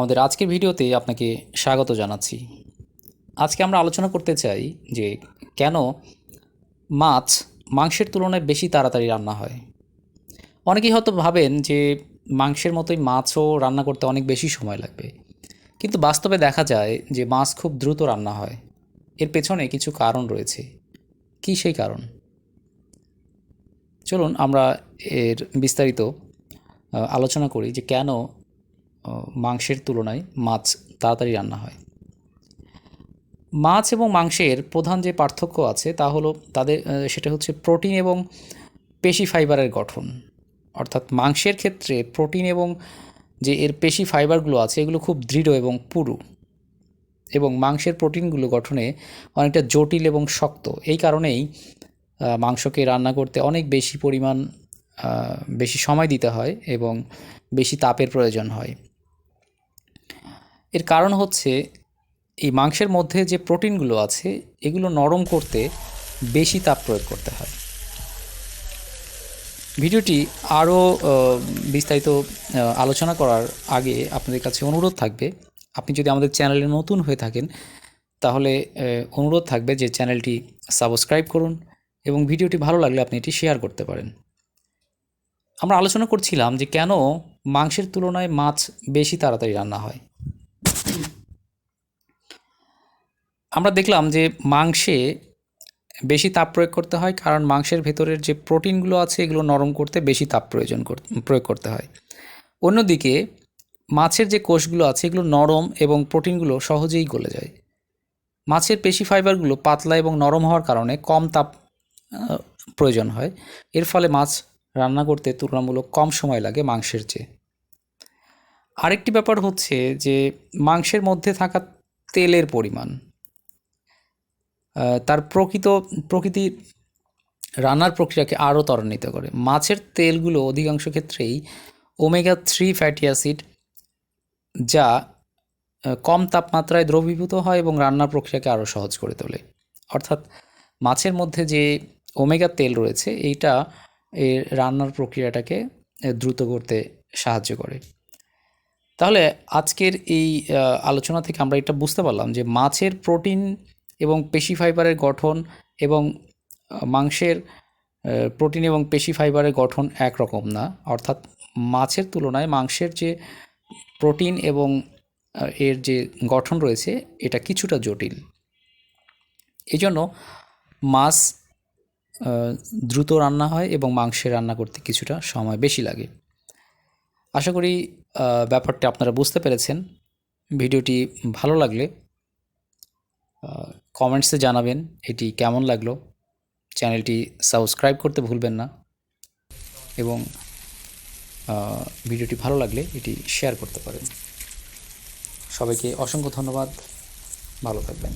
আমাদের আজকের ভিডিওতে আপনাকে স্বাগত জানাচ্ছি। আজকে আমরা আলোচনা করতে চাই যে কেন মাছ মাংসের তুলনায় বেশি তাড়াতাড়ি রান্না হয়। অনেকেই হয়তো ভাবেন যে মাংসের মতোই মাছও রান্না করতে অনেক বেশি সময় লাগবে। কিন্তু বাস্তবে দেখা যায় যে মাছ খুব দ্রুত রান্না হয়। এর পেছনে কিছু কারণ রয়েছে। কী সেই কারণ? চলুন আমরা এর বিস্তারিত আলোচনা করি যে কেন মাংসের তুলনায় মাছ তাড়াতাড়ি রান্না হয়। মাছ এবং মাংসের প্রধান যে পার্থক্য আছে তা হলো তাদের সেটা হচ্ছে প্রোটিন এবং পেশি ফাইবারের গঠন। অর্থাৎ মাংসের ক্ষেত্রে প্রোটিন এবং যে এর পেশি ফাইবারগুলো আছে এগুলো খুব দৃঢ় এবং পুরু এবং মাংসের প্রোটিনগুলো গঠনে অনেকটা জটিল এবং শক্ত। এই কারণেই মাংসকে রান্না করতে অনেক বেশি পরিমাণ বেশি সময় দিতে হয় এবং বেশি তাপের প্রয়োজন হয়। এর কারণ হচ্ছে এই মাংসের মধ্যে যে প্রোটিনগুলো আছে, এগুলো নরম করতে বেশি তাপ প্রয়োগ করতে হয়। ভিডিওটি আরও বিস্তারিত আলোচনা করার আগে আপনাদের কাছে অনুরোধ থাকবে, আপনি যদি আমাদের চ্যানেলে নতুন হয়ে থাকেন, তাহলে অনুরোধ থাকবে যে চ্যানেলটি সাবস্ক্রাইব করুন এবং ভিডিওটি ভালো লাগলে আপনি এটি শেয়ার করতে পারেন। আমরা আলোচনা করছিলাম যে কেন মাংসের তুলনায় মাছ বেশি তাড়াতাড়ি রান্না হয়। আমরা দেখলাম যে মাংসে বেশি তাপ প্রয়োগ করতে হয়, কারণ মাংসের ভেতরের যে প্রোটিনগুলো আছে, এগুলো নরম করতে বেশি তাপ প্রয়োজন প্রয়োগ করতে হয়। অন্যদিকে মাছের যে কোষগুলো আছে, এগুলো নরম এবং প্রোটিনগুলো সহজেই গলে যায়। মাছের পেশি ফাইবারগুলো পাতলা এবং নরম হওয়ার কারণে কম তাপ প্রয়োজন হয়। এর ফলে মাছ রান্না করতে তুলনামূলক কম সময় লাগে মাংসের চেয়ে। আরেকটি ব্যাপার হচ্ছে যে মাংসের মধ্যে থাকা তেলের পরিমাণ। তার প্রকৃত, প্রকৃতি রান্নার প্রক্রিয়াকে আরও ত্বরান্বিত করে। মাছের তেলগুলো অধিকাংশ ক্ষেত্রেই ওমেগা থ্রি ফ্যাটি অ্যাসিড যা কম তাপমাত্রায় দ্রবীভূত হয় এবং রান্নার প্রক্রিয়াকে আরও সহজ করে তোলে। অর্থাৎ মাছের মধ্যে যে ওমেগা তেল রয়েছে, এইটা এর রান্নার প্রক্রিয়াটাকে দ্রুত করতে সাহায্য করে। তাহলে আজকের এই আলোচনা থেকে আমরা এটা বুঝতে পারলাম যে মাছের প্রোটিন এবং পেশি ফাইবারের গঠন এবং মাংসের প্রোটিন এবং পেশি ফাইবারের গঠন একরকম না। অর্থাৎ মাছের তুলনায় মাংসের যে প্রোটিন এবং এর যে গঠন রয়েছে, এটা কিছুটা জটিল। এই জন্য মাছ দ্রুত রান্না হয় এবং মাংসে রান্না করতে কিছুটা সময় বেশি লাগে। আশা করি ব্যাপারটা আপনারা বুঝতে পেরেছেন। ভিডিওটি ভালো লাগলে কমেন্টসে জানাবেন এটি কেমন লাগল। চ্যানেলটি সাবস্ক্রাইব করতে ভুলবেন না। এবং ভিডিওটি ভালো লাগলে এটি শেয়ার করতে পারেন। সবাইকে অসংখ্য ধন্যবাদ। ভালো থাকবেন।